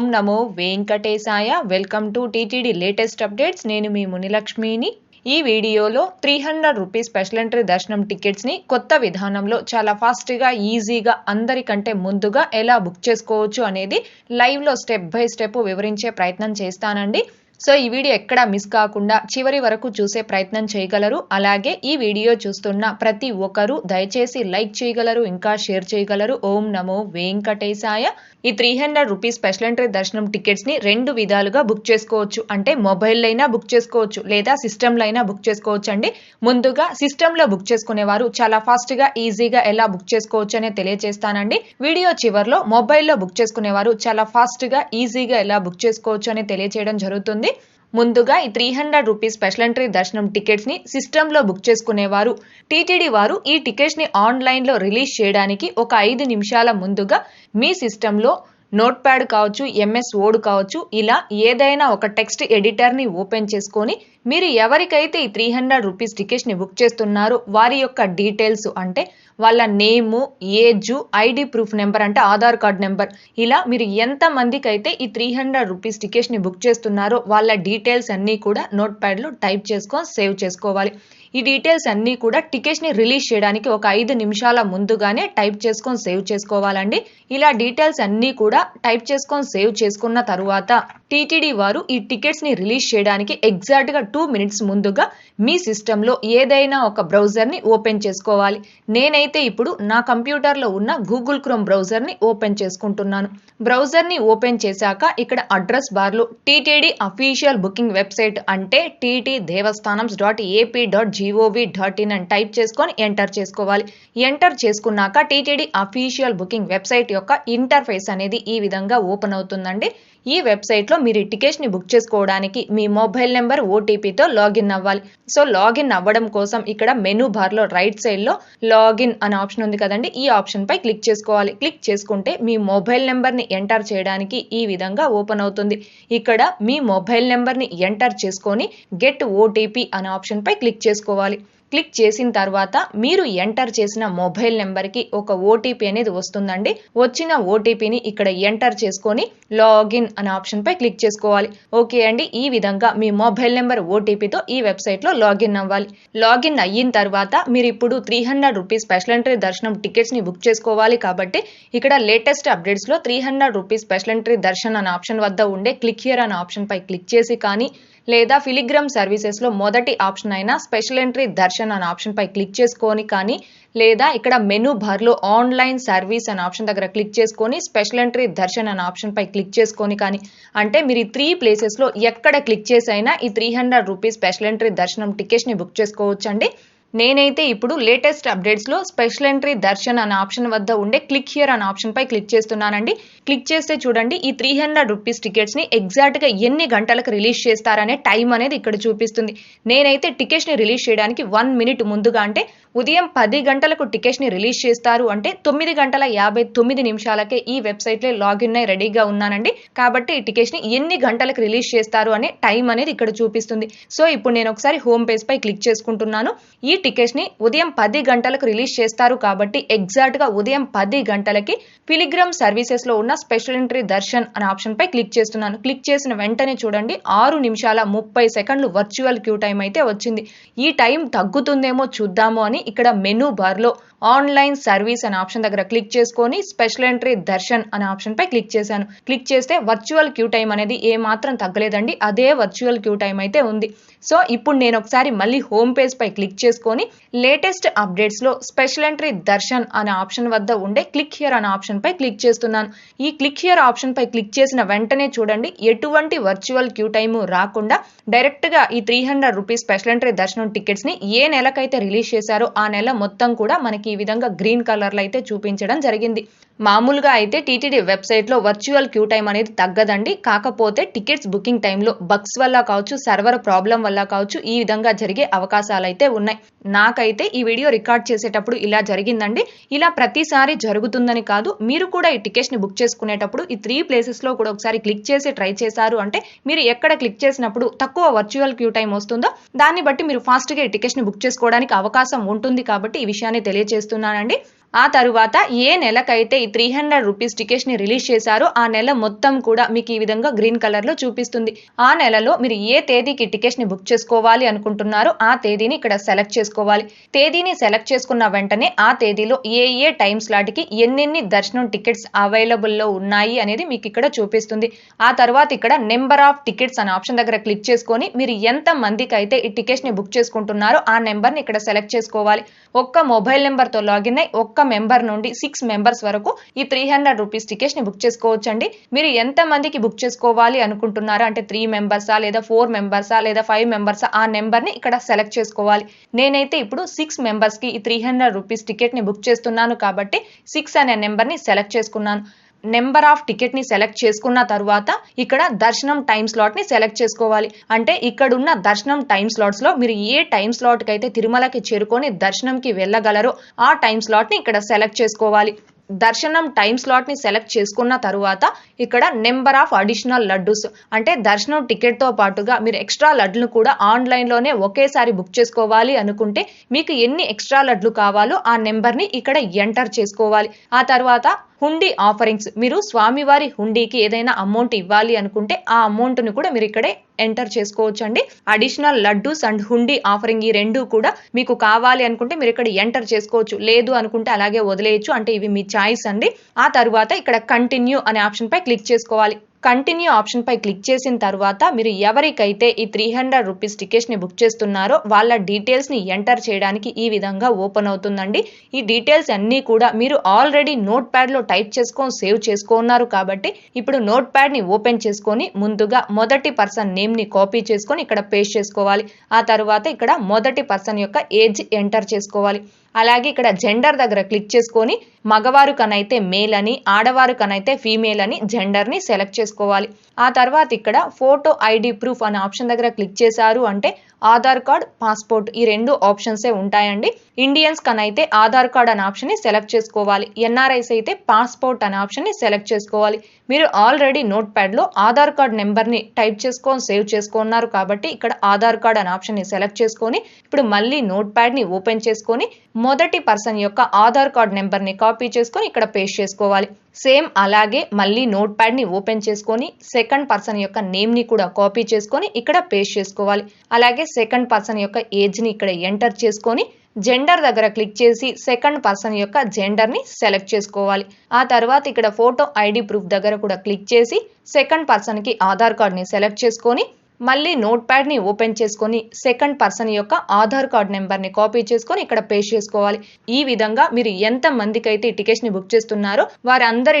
ఓం నమో వెంకటేశాయ. Welcome to TTD latest updates. నేను మీ మునిలక్ష్మిని. ఈ వీడియోలో three hundred rupees special entry దర్శనం టికెట్స్ని కొత్త విధానంలో చాలా ఫాస్ట్గా ఈజీగా అందరికంటే ముందుగా ఎలా బుక్ చేసుకోవచ్చు అనేది లైవ్లో స్టెప్ బై స్టెప్ వివరించే ప్రయత్నం చేస్తానండి. సో ఈ వీడియో ఎక్కడా మిస్ కాకుండా చివరి వరకు చూసే ప్రయత్నం చేయగలరు. అలాగే ఈ వీడియో చూస్తున్న ప్రతి ఒక్కరూ దయచేసి లైక్ చేయగలరు ఇంకా షేర్ చేయగలరు. ఓం నమో వెంకటేశాయ. ఈ three hundred rupees special entry దర్శనం టికెట్స్ని రెండు విధాలుగా బుక్ చేసుకోవచ్చు. అంటే మొబైల్ అయినా బుక్ చేసుకోవచ్చు లేదా సిస్టంలో అయినా బుక్ చేసుకోవచ్చు అండి ముందుగా సిస్టంలో బుక్ చేసుకునేవారు చాలా ఫాస్ట్గా ఈజీగా ఎలా బుక్ చేసుకోవచ్చు అనే తెలియజేస్తానండి వీడియో చివరిలో మొబైల్లో బుక్ చేసుకునేవారు చాలా ఫాస్ట్గా ఈజీగా ఎలా బుక్ చేసుకోవచ్చు అని తెలియజేయడం జరుగుతుంది. ముందుగా ఈ three hundred rupees special entry దర్శనం టికెట్స్ని సిస్టంలో బుక్ చేసుకునేవారు. టీటీడీ వారు ఈ టికెట్స్ని ఆన్లైన్లో రిలీజ్ చేయడానికి ఒక ఐదు నిమిషాల ముందుగా మీ సిస్టంలో నోట్ ప్యాడ్ కావచ్చు ఎంఎస్ వర్డ్ కావచ్చు ఇలా ఏదైనా ఒక టెక్స్ట్ ఎడిటర్ని ఓపెన్ చేసుకొని మీరు ఎవరికైతే ఈ త్రీ హండ్రెడ్ రూపీస్ టికెట్స్ని బుక్ చేస్తున్నారో వారి యొక్క డీటెయిల్స్ అంటే వాళ్ళ name age ID proof number అంటే ఆధార్ కార్డ్ నెంబర్ ఇలా మీరు ఎంతమందికి అయితే ఈ త్రీ హండ్రెడ్ రూపీస్ టికెట్స్ని బుక్ చేస్తున్నారో వాళ్ళ డీటెయిల్స్ అన్నీ కూడా నోట్ ప్యాడ్లో టైప్ చేసుకొని సేవ్ చేసుకోవాలి. ఈ డీటెయిల్స్ అన్నీ కూడా టికెట్స్ని రిలీజ్ చేయడానికి ఒక ఐదు నిమిషాల ముందుగానే టైప్ చేసుకొని సేవ్ చేసుకోవాలండి. ఇలా డీటెయిల్స్ అన్నీ కూడా టైప్ చేసుకొని సేవ్ చేసుకున్న తరువాత టీటీడీ వారు ఈ టికెట్స్ని రిలీజ్ చేయడానికి ఎగ్జాక్ట్గా టూ మినిట్స్ ముందుగా మీ సిస్టంలో ఏదైనా ఒక బ్రౌజర్ని ఓపెన్ చేసుకోవాలి. నేనైతే ఇప్పుడు నా కంప్యూటర్లో ఉన్న గూగుల్ క్రోమ్ బ్రౌజర్ని ఓపెన్ చేసుకుంటున్నాను. బ్రౌజర్ని ఓపెన్ చేశాక ఇక్కడ అడ్రస్ బార్లో టీటీడీ అఫీషియల్ బుకింగ్ వెబ్సైట్ అంటే TT Devasthanam dot AP dot GOV dot in అని టైప్ చేసుకొని ఎంటర్ చేసుకోవాలి. ఎంటర్ చేసుకున్నాక టీటీడీ అఫీషియల్ బుకింగ్ వెబ్సైట్ యొక్క ఇంటర్ఫేస్ అనేది ఈ విధంగా ఓపెన్ అవుతుందండి. ఈ వెబ్సైట్లో మీరు టికెట్స్ని బుక్ చేసుకోవడానికి మీ మొబైల్ నెంబర్ ఓటీపీతో లాగిన్ అవ్వాలి. సో లాగిన్ అవ్వడం కోసం ఇక్కడ మెనూ బార్లో రైట్ సైడ్లో లాగిన్ అనే ఆప్షన్ ఉంది కదండి. ఈ ఆప్షన్పై క్లిక్ చేసుకోవాలి. క్లిక్ చేసుకుంటే మీ మొబైల్ నెంబర్ని ఎంటర్ చేయడానికి ఈ విధంగా ఓపెన్ అవుతుంది. ఇక్కడ మీ మొబైల్ నెంబర్ని ఎంటర్ చేసుకొని గెట్ ఓటీపీ అనే ఆప్షన్పై క్లిక్ చేసుకోవాలి. క్లిక్ చేసిన తర్వాత మీరు ఎంటర్ చేసిన మొబైల్ నెంబర్కి ఒక ఓటీపీ అనేది వస్తుందండి. వచ్చిన ఓటీపీని ఇక్కడ ఎంటర్ చేసుకొని లాగిన్ అనే ఆప్షన్పై క్లిక్ చేసుకోవాలి. ఓకే అండి ఈ విధంగా మీ మొబైల్ నెంబర్ ఓటీపీతో ఈ వెబ్సైట్లో లాగిన్ అవ్వాలి. లాగిన్ అయిన తర్వాత మీరు ఇప్పుడు three hundred rupees special entry దర్శనం టికెట్స్ని బుక్ చేసుకోవాలి కాబట్టి ఇక్కడ latest అప్డేట్స్లో three hundred rupees special entry darshan అనే ఆప్షన్ వద్ద ఉండే క్లిక్ హియర్ అనే ఆప్షన్పై క్లిక్ చేసి కానీ లేదా ఫిలిగ్రామ్ సర్వీసెస్లో మొదటి ఆప్షన్ అయిన స్పెషల్ ఎంట్రీ దర్శన్ అనే ఆప్షన్పై క్లిక్ చేసుకొని కానీ లేదా ఇక్కడ మెనూ బార్లో ఆన్లైన్ సర్వీస్ అనే ఆప్షన్ దగ్గర క్లిక్ చేసుకొని స్పెషల్ ఎంట్రీ దర్శన్ అనే ఆప్షన్పై క్లిక్ చేసుకొని కానీ అంటే మీరు ఈ త్రీ ప్లేసెస్లో ఎక్కడ క్లిక్ చేసి అయినా ఈ three hundred rupees special entry దర్శనం టికెట్స్ని బుక్ చేసుకోవచ్చండి. నేనైతే ఇప్పుడు లేటెస్ట్ అప్డేట్స్లో స్పెషల్ ఎంట్రీ దర్శన్ అనే ఆప్షన్ వద్ద ఉండే క్లిక్ హియర్ అనే ఆప్షన్ పై క్లిక్ చేస్తున్నానండి. క్లిక్ చేస్తే చూడండి ఈ త్రీ హండ్రెడ్ రూపీస్ టికెట్స్ని ఎగ్జాక్ట్గా ఎన్ని గంటలకు రిలీజ్ చేస్తారనే టైం అనేది ఇక్కడ చూపిస్తుంది. నేనైతే టికెట్స్ని రిలీజ్ చేయడానికి వన్ మినిట్ ముందుగా అంటే ఉదయం పది గంటలకు టికెట్స్ని రిలీజ్ చేస్తారు అంటే తొమ్మిది గంటల యాభై తొమ్మిది నిమిషాలకే ఈ వెబ్సైట్లో లాగిన్ అయి రెడీగా ఉన్నానండి. కాబట్టి ఈ టికెట్స్ని ఎన్ని గంటలకు రిలీజ్ చేస్తారు అనే టైం అనేది ఇక్కడ చూపిస్తుంది. సో ఇప్పుడు నేను ఒకసారి హోమ్ పేజ్ పై క్లిక్ చేసుకుంటున్నాను. ఈ టికెట్స్ని ఉదయం పది గంటలకు రిలీజ్ చేస్తారు కాబట్టి ఎగ్జాక్ట్గా ఉదయం పది గంటలకి ఫిలిగ్రామ్ సర్వీసెస్లో ఉన్న స్పెషల్ ఎంట్రీ దర్శన్ అనే ఆప్షన్ పై క్లిక్ చేస్తున్నాను. క్లిక్ చేసిన వెంటనే చూడండి ఆరు నిమిషాల ముప్పై సెకండ్లు వర్చువల్ క్యూ టైం అయితే వచ్చింది. ఈ టైం తగ్గుతుందేమో చూద్దాము అని ఇక్కడ మెనూ బార్లో ఆన్లైన్ సర్వీస్ అనే ఆప్షన్ దగ్గర క్లిక్ చేసుకొని స్పెషల్ ఎంట్రీ దర్శన్ అనే ఆప్షన్ పై క్లిక్ చేశాను. క్లిక్ చేస్తే వర్చువల్ క్యూ టైం అనేది ఏ మాత్రం తగ్గలేదండి. అదే వర్చువల్ క్యూ టైం అయితే ఉంది. సో ఇప్పుడు నేను ఒకసారి మళ్ళీ హోమ్ పేజ్ పై క్లిక్ చేసుకొని లేటెస్ట్ అప్డేట్స్లో స్పెషల్ ఎంట్రీ దర్శన్ అనే ఆప్షన్ వద్ద ఉండే క్లిక్ హియర్ అనే ఆప్షన్ పై క్లిక్ చేస్తున్నాను. ఈ క్లిక్ హియర్ ఆప్షన్ పై క్లిక్ చేసిన వెంటనే చూడండి ఎటువంటి వర్చువల్ క్యూ టైము రాకుండా డైరెక్ట్గా ఈ three hundred rupees special entry దర్శనం టికెట్స్ని ఏ నెలకైతే రిలీజ్ చేశారో ఆ నెల మొత్తం కూడా మనకి ఈ విధంగా గ్రీన్ కలర్లో అయితే చూపించడం జరిగింది. మామూలుగా అయితే టీటీడీ వెబ్సైట్లో వర్చువల్ క్యూ టైం అనేది తగ్గదండి. కాకపోతే టికెట్స్ బుకింగ్ టైంలో బగ్స్ వల్ల కావచ్చు సర్వర్ ప్రాబ్లం వల్ల కావచ్చు ఈ విధంగా జరిగే అవకాశాలు అయితే ఉన్నాయి. నాకైతే ఈ వీడియో రికార్డ్ చేసేటప్పుడు ఇలా జరిగిందండి. ఇలా ప్రతిసారి జరుగుతుందని కాదు మీరు కూడా ఈ టికెట్స్ని బుక్ చేసుకునేటప్పుడు ఈ త్రీ ప్లేసెస్లో కూడా ఒకసారి క్లిక్ చేసి ట్రై చేశారు అంటే మీరు ఎక్కడ క్లిక్ చేసినప్పుడు తక్కువ వర్చువల్ క్యూ టైం వస్తుందో దాన్ని బట్టి మీరు ఫాస్ట్గా ఈ టికెట్స్ని బుక్ చేసుకోవడానికి అవకాశం ఉంటుంది కాబట్టి ఈ విషయాన్ని తెలియజేస్తున్నానండి ఆ తరువాత ఏ నెలకైతే ఈ త్రీ హండ్రెడ్ రూపీస్ టికెట్స్ని రిలీజ్ చేశారో ఆ నెల మొత్తం కూడా మీకు ఈ విధంగా గ్రీన్ కలర్లో చూపిస్తుంది. ఆ నెలలో మీరు ఏ తేదీకి టికెట్స్ని బుక్ చేసుకోవాలి అనుకుంటున్నారో ఆ తేదీని ఇక్కడ సెలెక్ట్ చేసుకోవాలి. తేదీని సెలెక్ట్ చేసుకున్న వెంటనే ఆ తేదీలో ఏ ఏ టైం స్లాట్కి ఎన్నెన్ని దర్శనం టికెట్స్ అవైలబుల్లో ఉన్నాయి అనేది మీకు ఇక్కడ చూపిస్తుంది. ఆ తర్వాత ఇక్కడ నెంబర్ ఆఫ్ టికెట్స్ అనే ఆప్షన్ దగ్గర క్లిక్ చేసుకొని మీరు ఎంత మందికి అయితే ఈ టికెట్స్ని బుక్ చేసుకుంటున్నారో ఆ నెంబర్ని ఇక్కడ సెలెక్ట్ చేసుకోవాలి. ఒక్క మొబైల్ నెంబర్తో లాగిన్ అయి ఒక్క మెంబర్ నుండి సిక్స్ మెంబర్స్ వరకు ఈ త్రీ హండ్రెడ్ రూపీస్ టికెట్స్ని బుక్ చేసుకోవచ్చండి. మీరు ఎంత మందికి బుక్ చేసుకోవాలి అనుకుంటున్నారా? అంటే త్రీ మెంబర్సా లేదా ఫోర్ మెంబర్సా లేదా ఫైవ్ మెంబర్సా ఆ? నెంబర్ని ఇక్కడ సెలెక్ట్ చేసుకోవాలి. నేనైతే ఇప్పుడు సిక్స్ మెంబర్స్కి ఈ త్రీ హండ్రెడ్ రూపీస్ టికెట్ని బుక్ చేస్తున్నాను కాబట్టి సిక్స్ అనే నెంబర్ని సెలెక్ట్ చేసుకున్నాను. నెంబర్ ఆఫ్ టికెట్ని సెలెక్ట్ చేసుకున్న తర్వాత ఇక్కడ దర్శనం టైం స్లాట్ని సెలెక్ట్ చేసుకోవాలి. అంటే ఇక్కడ ఉన్న దర్శనం టైం స్లాట్స్లో మీరు ఏ టైం స్లాట్కి అయితే తిరుమలకి చేరుకొని దర్శనంకి వెళ్ళగలరో ఆ టైం స్లాట్ని ఇక్కడ సెలెక్ట్ చేసుకోవాలి. దర్శనం టైం స్లాట్ని సెలెక్ట్ చేసుకున్న తర్వాత ఇక్కడ నెంబర్ ఆఫ్ అడిషనల్ లడ్డూస్ అంటే దర్శనం టికెట్తో పాటుగా మీరు ఎక్స్ట్రా లడ్లు కూడా ఆన్లైన్లోనే ఒకేసారి బుక్ చేసుకోవాలి అనుకుంటే మీకు ఎన్ని ఎక్స్ట్రా లడ్లు కావాలో ఆ నెంబర్ని ఇక్కడ ఎంటర్ చేసుకోవాలి. ఆ తర్వాత హుండీ ఆఫరింగ్స్. మీరు స్వామివారి హుండీకి ఏదైనా అమౌంట్ ఇవ్వాలి అనుకుంటే ఆ అమౌంట్ను కూడా మీరు ఇక్కడే ఎంటర్ చేసుకోవచ్చు అండి additional laddus and hundi offering ఈ రెండు కూడా మీకు కావాలి అనుకుంటే మీరు ఇక్కడ ఎంటర్ చేసుకోవచ్చు. లేదు అనుకుంటే అలాగే వదిలేయచ్చు. అంటే ఇవి మీ చాయిస్ అండి. ఆ తర్వాత ఇక్కడ కంటిన్యూ అనే ఆప్షన్ పై క్లిక్ చేసుకోవాలి. కంటిన్యూ ఆప్షన్పై క్లిక్ చేసిన తర్వాత మీరు ఎవరికైతే ఈ త్రీ హండ్రెడ్ రూపీస్ టికెట్స్ని బుక్ చేస్తున్నారో వాళ్ళ డీటెయిల్స్ని ఎంటర్ చేయడానికి ఈ విధంగా ఓపెన్ అవుతుందండి. ఈ డీటెయిల్స్ అన్నీ కూడా మీరు ఆల్రెడీ నోట్ ప్యాడ్లో టైప్ చేసుకొని సేవ్ చేసుకున్నారు కాబట్టి ఇప్పుడు నోట్ ప్యాడ్ని ఓపెన్ చేసుకొని ముందుగా మొదటి పర్సన్ నేమ్ని కాపీ చేసుకొని ఇక్కడ పేస్ట్ చేసుకోవాలి. ఆ తర్వాత ఇక్కడ మొదటి పర్సన్ యొక్క ఏజ్ ఎంటర్ చేసుకోవాలి. అలాగే ఇక్కడ జెండర్ దగ్గర క్లిక్ చేసుకొని మగవారు కనైతే మేల్ అని ఆడవారు కనైతే ఫీమేల్ అని జెండర్ని సెలెక్ట్ చేసుకోవాలి. ఆ తర్వాత ఇక్కడ ఫోటో ఐడి ప్రూఫ్ అనే ఆప్షన్ దగ్గర క్లిక్ చేశారు అంటే ఆధార్ కార్డ్ పాస్పోర్ట్ ఈ రెండు ఆప్షన్సే ఉంటాయండి. ఇండియన్స్ కనైతే ఆధార్ కార్డ్ అనే ఆప్షన్ని సెలెక్ట్ చేసుకోవాలి. ఎన్ఆర్ఐస్ అయితే పాస్పోర్ట్ అనే ఆప్షన్ని సెలెక్ట్ చేసుకోవాలి. మీరు ఆల్రెడీ నోట్ ప్యాడ్లో ఆధార్ కార్డ్ నెంబర్ని టైప్ చేసుకొని సేవ్ చేసుకున్నారు కాబట్టి ఇక్కడ ఆధార్ కార్డ్ అనే ఆప్షన్ని సెలెక్ట్ చేసుకొని ఇప్పుడు మళ్ళీ నోట్ ప్యాడ్ని ఓపెన్ చేసుకొని మొదటి పర్సన్ యొక్క ఆధార్ కార్డ్ నెంబర్ని కాపీ చేసుకొని ఇక్కడ పేస్ట్ చేసుకోవాలి. సేమ్ అలాగే మళ్ళీ నోట్ ప్యాడ్ని ఓపెన్ చేసుకొని సెకండ్ పర్సన్ యొక్క నేమ్ని కూడా కాపీ చేసుకొని ఇక్కడ పేస్ట్ చేసుకోవాలి. అలాగే సెకండ్ పర్సన్ యొక్క ఏజ్ని ఇక్కడ ఎంటర్ చేసుకొని జెండర్ దగ్గర క్లిక్ చేసి సెకండ్ పర్సన్ యొక్క జెండర్ని సెలెక్ట్ చేసుకోవాలి. ఆ తర్వాత ఇక్కడ ఫోటో ఐడి ప్రూఫ్ దగ్గర కూడా క్లిక్ చేసి సెకండ్ పర్సన్కి ఆధార్ కార్డ్ని సెలెక్ట్ చేసుకొని మళ్ళీ నోట్ ప్యాడ్ని ఓపెన్ చేసుకొని సెకండ్ పర్సన్ యొక్క ఆధార్ కార్డ్ నెంబర్ని కాపీ చేసుకొని ఇక్కడ పేస్ట్ చేసుకోవాలి. ఈ విధంగా మీరు ఎంత మందికైతే అయితే ఈ ని బుక్ చేస్తున్నారో వారి అందరి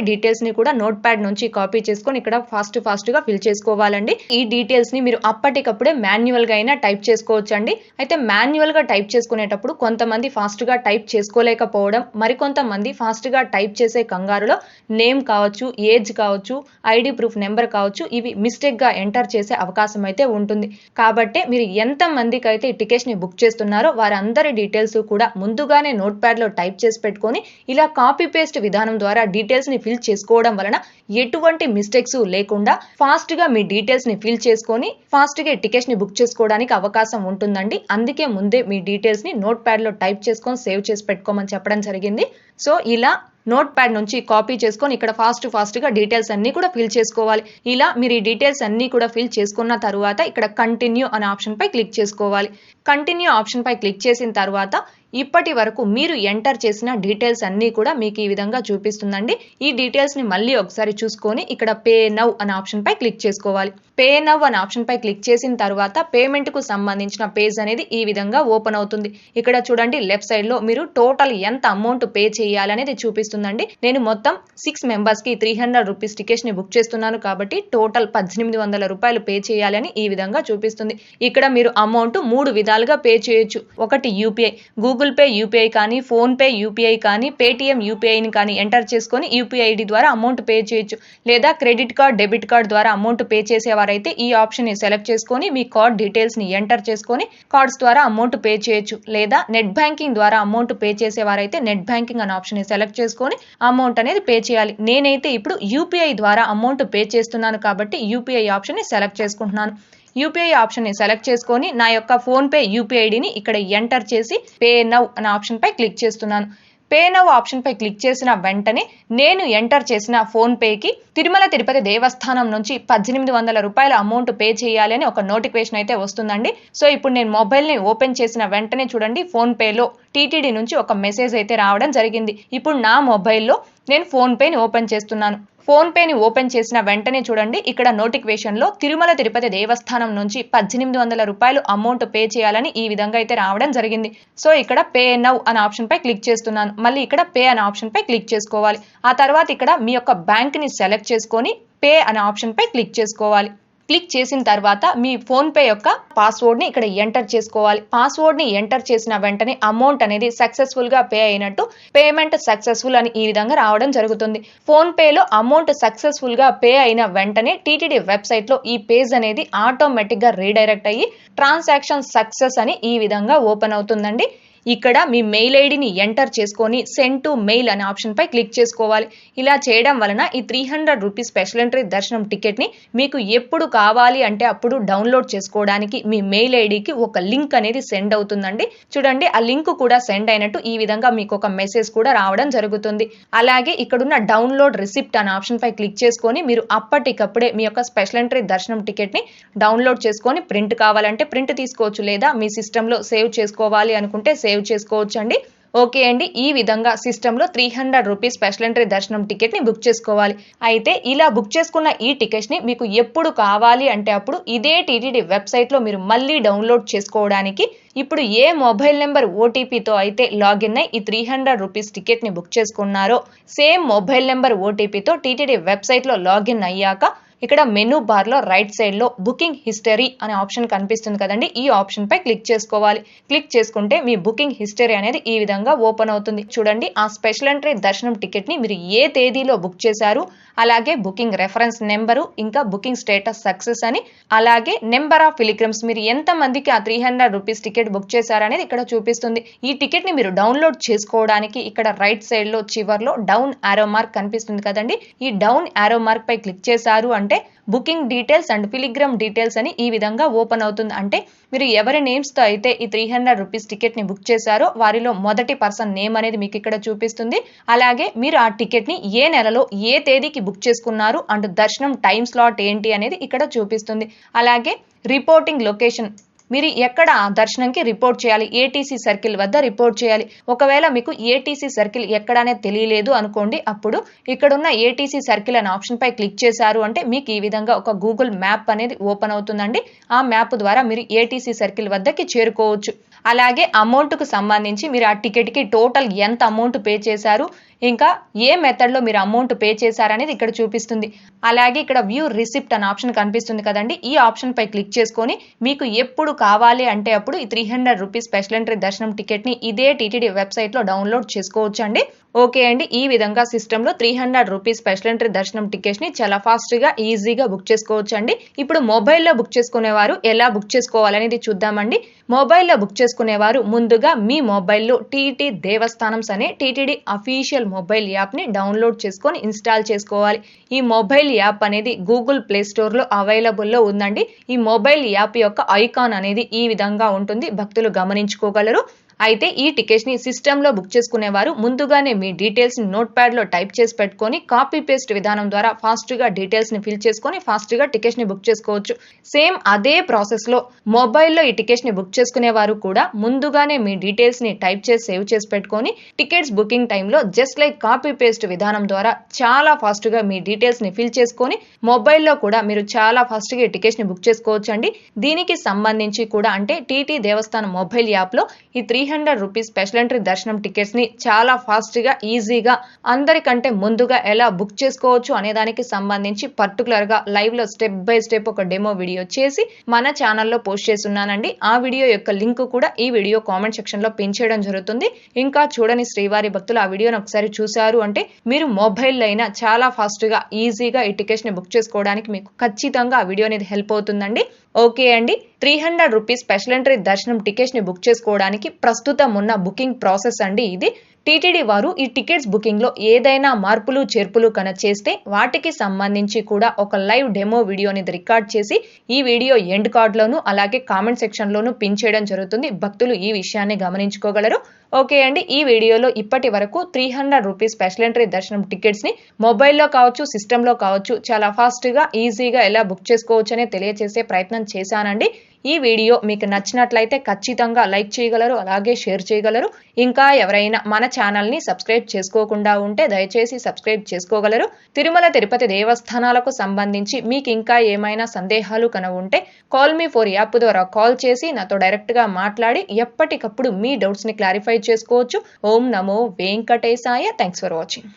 కూడా నోట్ ప్యాడ్ నుంచి కాపీ చేసుకొని ఇక్కడ ఫాస్ట్ ఫాస్ట్గా ఫిల్ చేసుకోవాలండి. ఈ డీటెయిల్స్ని మీరు అప్పటికప్పుడే మాన్యువల్గా అయినా టైప్ చేసుకోవచ్చు అండి అయితే మాన్యువల్గా టైప్ చేసుకునేటప్పుడు కొంతమంది ఫాస్ట్గా టైప్ చేసుకోలేకపోవడం మరికొంతమంది ఫాస్ట్గా టైప్ చేసే కంగారులో నేమ్ కావచ్చు ఏజ్ కావచ్చు ఐడి ప్రూఫ్ నెంబర్ కావచ్చు ఇవి మిస్టేక్గా ఎంటర్ చేసే అవకాశం అయితే ఉంటుంది. కాబట్టి మీరు ఎంత మందికి అయితే ఈ టికెట్స్ని బుక్ చేస్తున్నారో వారందరి డీటెయిల్స్ కూడా ముందుగానే నోట్ ప్యాడ్లో టైప్ చేసి పెట్టుకొని ఇలా కాపీ పేస్ట్ విధానం ద్వారా డీటెయిల్స్ని ఫిల్ చేసుకోవడం వలన ఎటువంటి మిస్టేక్స్ లేకుండా ఫాస్ట్గా మీ డీటెయిల్స్ని ఫిల్ చేసుకొని ఫాస్ట్గా టికెట్స్ని బుక్ చేసుకోవడానికి అవకాశం ఉంటుందండి. అందుకే ముందే మీ డీటెయిల్స్ని నోట్ ప్యాడ్లో టైప్ చేసుకొని సేవ్ చేసి పెట్టుకోమని చెప్పడం జరిగింది. సో ఇలా నోట్ ప్యాడ్ నుంచి కాపీ చేసుకొని ఇక్కడ ఫాస్ట్ ఫాస్ట్గా డీటెయిల్స్ అన్నీ కూడా ఫిల్ చేసుకోవాలి. ఇలా మీరు ఈ డీటెయిల్స్ అన్నీ కూడా ఫిల్ చేసుకున్న తర్వాత ఇక్కడ కంటిన్యూ అనే ఆప్షన్ పై క్లిక్ చేసుకోవాలి. కంటిన్యూ ఆప్షన్ పై క్లిక్ చేసిన తర్వాత ఇప్పటి వరకు మీరు ఎంటర్ చేసిన డీటెయిల్స్ అన్నీ కూడా మీకు ఈ విధంగా చూపిస్తుందండి. ఈ డీటెయిల్స్ని మళ్ళీ ఒకసారి చూసుకొని ఇక్కడ పే నవ్ అనే ఆప్షన్పై క్లిక్ చేసుకోవాలి. పే నవ్ అనే ఆప్షన్పై క్లిక్ చేసిన తర్వాత పేమెంట్కు సంబంధించిన పేజ్ అనేది ఈ విధంగా ఓపెన్ అవుతుంది. ఇక్కడ చూడండి లెఫ్ట్ సైడ్లో మీరు టోటల్ ఎంత అమౌంట్ పే చేయాలనేది చూపిస్తుందండి. నేను మొత్తం సిక్స్ మెంబర్స్కి త్రీ హండ్రెడ్ రూపీస్ టికెట్స్ని బుక్ చేస్తున్నాను కాబట్టి టోటల్ పద్దెనిమిది వందల రూపాయలు పే చేయాలని ఈ విధంగా చూపిస్తుంది. ఇక్కడ మీరు అమౌంట్ మూడు విధాలుగా పే చేయొచ్చు. ఒకటి UPI Google Google pay UPI కానీ ఫోన్పే యూపీఐ కానీ పేటీఎం యూపీఐని కానీ ఎంటర్ చేసుకొని యూపీఐ ఐడి ద్వారా అమౌంట్ పే చేయొచ్చు. లేదా క్రెడిట్ కార్డ్ డెబిట్ కార్డ్ ద్వారా అమౌంట్ పే చేసేవారైతే ఈ ఆప్షన్ని సెలెక్ట్ చేసుకొని మీ కార్డ్ డీటెయిల్స్ని ఎంటర్ చేసుకొని కార్డ్స్ ద్వారా అమౌంట్ పే చేయొచ్చు. లేదా నెట్ బ్యాంకింగ్ ద్వారా అమౌంట్ పే చేసేవారైతే నెట్ బ్యాంకింగ్ అనే ఆప్షన్ని సెలెక్ట్ చేసుకొని అమౌంట్ అనేది పే చేయాలి. నేనైతే ఇప్పుడు యూపీఐ ద్వారా అమౌంట్ పే చేస్తున్నాను కాబట్టి యూపీఐ ఆప్షన్ని సెలెక్ట్ చేసుకుంటున్నాను. యూపీఐ ఆప్షన్ని సెలెక్ట్ చేసుకొని నా యొక్క ఫోన్పే యూపీఐ ఐడిని ఇక్కడ ఎంటర్ చేసి పే నవ్ అనే ఆప్షన్ పై క్లిక్ చేస్తున్నాను. పే నవ్ ఆప్షన్ పై క్లిక్ చేసిన వెంటనే నేను ఎంటర్ చేసిన ఫోన్పేకి తిరుమల తిరుపతి దేవస్థానం నుంచి పద్దెనిమిది వందల రూపాయల అమౌంట్ పే చేయాలి అని ఒక నోటిఫికేషన్ అయితే వస్తుందండి. సో ఇప్పుడు నేను మొబైల్ని ఓపెన్ చేసిన వెంటనే చూడండి ఫోన్పేలో టీటీడీ నుంచి ఒక మెసేజ్ అయితే రావడం జరిగింది. ఇప్పుడు నా మొబైల్లో నేను ఫోన్పేని ఓపెన్ చేస్తున్నాను. ఫోన్పేని ఓపెన్ చేసిన వెంటనే చూడండి ఇక్కడ నోటిఫికేషన్లో తిరుమల తిరుపతి దేవస్థానం నుంచి పద్దెనిమిది వందల రూపాయలు అమౌంట్ పే చేయాలని ఈ విధంగా అయితే రావడం జరిగింది. సో ఇక్కడ పే నవ్ అనే ఆప్షన్పై క్లిక్ చేస్తున్నాను. మళ్ళీ ఇక్కడ పే అనే ఆప్షన్పై క్లిక్ చేసుకోవాలి. ఆ తర్వాత ఇక్కడ మీ యొక్క బ్యాంక్ని సెలెక్ట్ చేసుకొని పే అనే ఆప్షన్పై క్లిక్ చేసుకోవాలి. క్లిక్ చేసిన తర్వాత మీ ఫోన్ పే యొక్క పాస్వర్డ్ని ఇక్కడ ఎంటర్ చేసుకోవాలి. పాస్వర్డ్ని ఎంటర్ చేసిన వెంటనే అమౌంట్ అనేది సక్సెస్ఫుల్గా పే అయినట్టు పేమెంట్ సక్సెస్ఫుల్ అని ఈ విధంగా రావడం జరుగుతుంది. ఫోన్ పేలో అమౌంట్ సక్సెస్ఫుల్గా పే అయిన వెంటనే టీటీడీ వెబ్సైట్లో ఈ పేజ్ అనేది ఆటోమేటిక్గా రీడైరెక్ట్ అయ్యి ట్రాన్సాక్షన్ సక్సెస్ అని ఈ విధంగా ఓపెన్ అవుతుందండి. ఇక్కడ మీ మెయిల్ ఐడిని ఎంటర్ చేసుకొని సెండ్ టు మెయిల్ అనే ఆప్షన్ పై క్లిక్ చేసుకోవాలి. ఇలా చేయడం వలన ఈ three hundred rupees special entry దర్శనం టికెట్ని మీకు ఎప్పుడు కావాలి అంటే అప్పుడు డౌన్లోడ్ చేసుకోవడానికి మీ మెయిల్ ఐడికి ఒక లింక్ అనేది సెండ్ అవుతుందండి. చూడండి ఆ లింక్ కూడా సెండ్ అయినట్టు ఈ విధంగా మీకు ఒక మెసేజ్ కూడా రావడం జరుగుతుంది. అలాగే ఇక్కడున్న డౌన్లోడ్ రిసిప్ట్ అనే ఆప్షన్పై క్లిక్ చేసుకొని మీరు అప్పటికప్పుడే మీ యొక్క స్పెషల్ ఎంట్రీ దర్శనం టికెట్ని డౌన్లోడ్ చేసుకొని ప్రింట్ కావాలంటే ప్రింట్ తీసుకోవచ్చు లేదా మీ సిస్టంలో సేవ్ చేసుకోవాలి అనుకుంటే సేవ్ సేవ్ చేసుకోవచ్చండి. ఓకే అండి ఈ విధంగా సిస్టంలో three hundred rupees special entry దర్శనం టికెట్ని బుక్ చేసుకోవాలి. అయితే ఇలా బుక్ చేసుకున్న ఈ టికెట్స్ని మీకు ఎప్పుడు కావాలి అంటే అప్పుడు ఇదే టీటీడీ వెబ్సైట్లో మీరు మళ్ళీ డౌన్లోడ్ చేసుకోవడానికి ఇప్పుడు ఏ మొబైల్ నెంబర్ ఓటీపీతో అయితే లాగిన్ అయి ఈ త్రీ హండ్రెడ్ రూపీస్ టికెట్ని బుక్ చేసుకున్నారో సేమ్ మొబైల్ నెంబర్ ఓటీపీతో టీటీడీ వెబ్సైట్లో లాగిన్ అయ్యాక ఇక్కడ మెనూ బార్లో రైట్ సైడ్లో బుకింగ్ హిస్టరీ అనే ఆప్షన్ కనిపిస్తుంది కదండి. ఈ ఆప్షన్ పై క్లిక్ చేసుకోవాలి. క్లిక్ చేసుకుంటే మీ బుకింగ్ హిస్టరీ అనేది ఈ విధంగా ఓపెన్ అవుతుంది. చూడండి ఆ స్పెషల్ ఎంట్రీ దర్శనం టికెట్ని మీరు ఏ తేదీలో బుక్ చేశారు అలాగే బుకింగ్ రెఫరెన్స్ నెంబరు ఇంకా బుకింగ్ స్టేటస్ సక్సెస్ అని అలాగే నెంబర్ ఆఫ్ ఫిలిగ్రమ్స్ మీరు ఎంత మందికి ఆ three hundred rupees ticket book చేశారనేది ఇక్కడ చూపిస్తుంది. ఈ టికెట్ని మీరు డౌన్లోడ్ చేసుకోవడానికి ఇక్కడ రైట్ సైడ్లో చివర్లో డౌన్ యారో మార్క్ కనిపిస్తుంది కదండి. ఈ డౌన్ యారో మార్క్ పై క్లిక్ చేశారు అంటే booking details and pilgrim details అని ఈ విధంగా ఓపెన్ అవుతుంది. అంటే మీరు ఎవరి నేమ్స్తో అయితే ఈ త్రీ హండ్రెడ్ రూపీస్ టికెట్ని బుక్ చేశారో వారిలో మొదటి పర్సన్ నేమ్ అనేది మీకు ఇక్కడ చూపిస్తుంది. అలాగే మీరు ఆ టికెట్ని ఏ నెలలో ఏ తేదీకి బుక్ చేసుకున్నారు అండ్ దర్శనం టైం స్లాట్ ఏంటి అనేది ఇక్కడ చూపిస్తుంది. అలాగే రిపోర్టింగ్ లొకేషన్ మీరు ఎక్కడ దర్శనంకి రిపోర్ట్ చేయాలి? ఏటీసీ సర్కిల్ వద్ద రిపోర్ట్ చేయాలి. ఒకవేళ మీకు ఏటీసీ సర్కిల్ ఎక్కడనే తెలియలేదు అనుకోండి అప్పుడు ఇక్కడున్న ఏటీసీ సర్కిల్ అనే ఆప్షన్ పై క్లిక్ చేశారు అంటే మీకు ఈ విధంగా ఒక గూగుల్ మ్యాప్ అనేది ఓపెన్ అవుతుందండి. ఆ మ్యాప్ ద్వారా మీరు ఏటీసీ సర్కిల్ వద్దకి చేరుకోవచ్చు. అలాగే అమౌంట్కు సంబంధించి మీరు ఆ టికెట్కి టోటల్ ఎంత అమౌంట్ పే చేశారు? ఇంకా ఏ మెథడ్లో మీరు అమౌంట్ పే చేశారనేది ఇక్కడ చూపిస్తుంది. అలాగే ఇక్కడ వ్యూ రిసిప్ట్ అనే ఆప్షన్ కనిపిస్తుంది కదండి. ఈ ఆప్షన్ పై క్లిక్ చేసుకొని మీకు ఎప్పుడు కావాలి అంటే అప్పుడు ఈ three hundred rupees special entry దర్శనం టికెట్ని ఇదే టీటీడీ వెబ్సైట్లో డౌన్లోడ్ చేసుకోవచ్చు అండి ఓకే అండి. ఈ విధంగా సిస్టంలో three hundred rupees special entry దర్శనం టికెట్స్ని చాలా ఫాస్ట్గా ఈజీగా బుక్ చేసుకోవచ్చు అండి ఇప్పుడు మొబైల్లో బుక్ చేసుకునేవారు ఎలా బుక్ చేసుకోవాలనేది చూద్దామండి. మొబైల్లో బుక్ చేసుకునేవారు ముందుగా మీ మొబైల్లో టీటీ దేవస్థానమ్స్ అనే టీటీడీ అఫీషియల్ మొబైల్ యాప్ని డౌన్లోడ్ చేసుకొని ఇన్స్టాల్ చేసుకోవాలి. ఈ మొబైల్ యాప్ అనేది గూగుల్ ప్లే స్టోర్లో అవైలబుల్లో ఉందండి. ఈ మొబైల్ యాప్ యొక్క ఐకాన్ అనేది ఈ విధంగా ఉంటుంది. భక్తులు గమనించుకోగలరు. అయితే ఈ టికెట్స్ని సిస్టమ్లో బుక్ చేసుకునేవారు. ముందుగానే మీ డీటెయిల్స్ని నోట్ ప్యాడ్లో టైప్ చేసి పెట్టుకొని కాపీ పేస్ట్ విధానం ద్వారా ఫాస్ట్గా డీటెయిల్స్ని ఫిల్ చేసుకొని ఫాస్ట్గా టికెట్స్ని బుక్ చేసుకోవచ్చు. సేమ్ అదే ప్రాసెస్లో మొబైల్లో ఈ టికెట్స్ని బుక్ చేసుకునేవారు కూడా ముందుగానే మీ డీటెయిల్స్ని టైప్ చేసి సేవ్ చేసి పెట్టుకొని టికెట్స్ బుకింగ్ టైంలో జస్ట్ లైక్ కాపీ పేస్ట్ విధానం ద్వారా చాలా ఫాస్ట్గా మీ డీటెయిల్స్ని ఫిల్ చేసుకొని మొబైల్లో కూడా మీరు చాలా ఫాస్ట్గా టికెట్స్ని బుక్ చేసుకోవచ్చు అండి దీనికి సంబంధించి కూడా అంటే టీటీ దేవస్థానం మొబైల్ యాప్లో ఈ three hundred rupees special entry దర్శనం టికెట్స్ని చాలా ఫాస్ట్గా ఈజీగా అందరికంటే ముందుగా ఎలా బుక్ చేసుకోవచ్చు అనే దానికి సంబంధించి పర్టికులర్గా లైవ్లో స్టెప్ బై స్టెప్ ఒక డెమో వీడియో చేసి మన ఛానల్లో పోస్ట్ చేస్తున్నానండి. ఆ వీడియో యొక్క లింక్ కూడా ఈ వీడియో కామెంట్ సెక్షన్లో పిన్ చేయడం జరుగుతుంది. ఇంకా చూడని శ్రీవారి భక్తులు ఆ వీడియోని ఒకసారి చూశారు అంటే మీరు మొబైల్ అయినా చాలా ఫాస్ట్గా ఈజీగా ఈ టికెట్స్ని బుక్ చేసుకోవడానికి మీకు ఖచ్చితంగా ఆ వీడియో అనేది హెల్ప్ అవుతుందండి. ఓకే అండి. Three hundred rupees special entry దర్శనం టికెట్స్ని బుక్ చేసుకోవడానికి ప్రస్తుతం ఉన్న బుకింగ్ ప్రాసెస్ అండి ఇది. టీటీడీ వారు ఈ టికెట్స్ బుకింగ్లో ఏదైనా మార్పులు చేర్పులు కన చేస్తే వాటికి సంబంధించి కూడా ఒక లైవ్ డెమో వీడియోని రికార్డ్ చేసి ఈ వీడియో ఎండ్ కార్డ్ లోను అలాగే కామెంట్ సెక్షన్ లోను పిన్ చేయడం జరుగుతుంది. భక్తులు ఈ విషయాన్ని గమనించుకోగలరు. ఓకే అండి ఈ వీడియోలో ఇప్పటి వరకు three hundred rupees special entry దర్శనం టికెట్స్ని మొబైల్లో కావచ్చు సిస్టంలో కావచ్చు చాలా ఫాస్ట్గా ఈజీగా ఎలా బుక్ చేసుకోవచ్చు అనే తెలియజేసే ప్రయత్నం చేశానండి. ఈ వీడియో మీకు నచ్చినట్లయితే ఖచ్చితంగా లైక్ చేయగలరు అలాగే షేర్ చేయగలరు. ఇంకా ఎవరైనా మన ఛానల్ని సబ్స్క్రైబ్ చేసుకోకుండా ఉంటే దయచేసి సబ్స్క్రైబ్ చేసుకోగలరు. తిరుమల తిరుపతి దేవస్థానాలకు సంబంధించి మీకు ఇంకా ఏమైనా సందేహాలు కన ఉంటే కాల్ మీ ఫోర్ యాప్ ద్వారా కాల్ చేసి నాతో డైరెక్ట్గా మాట్లాడి ఎప్పటికప్పుడు మీ డౌట్స్ని క్లారిఫై చేసుకోవచ్చు. ఓం నమో వెంకటేశాయ. Thanks for watching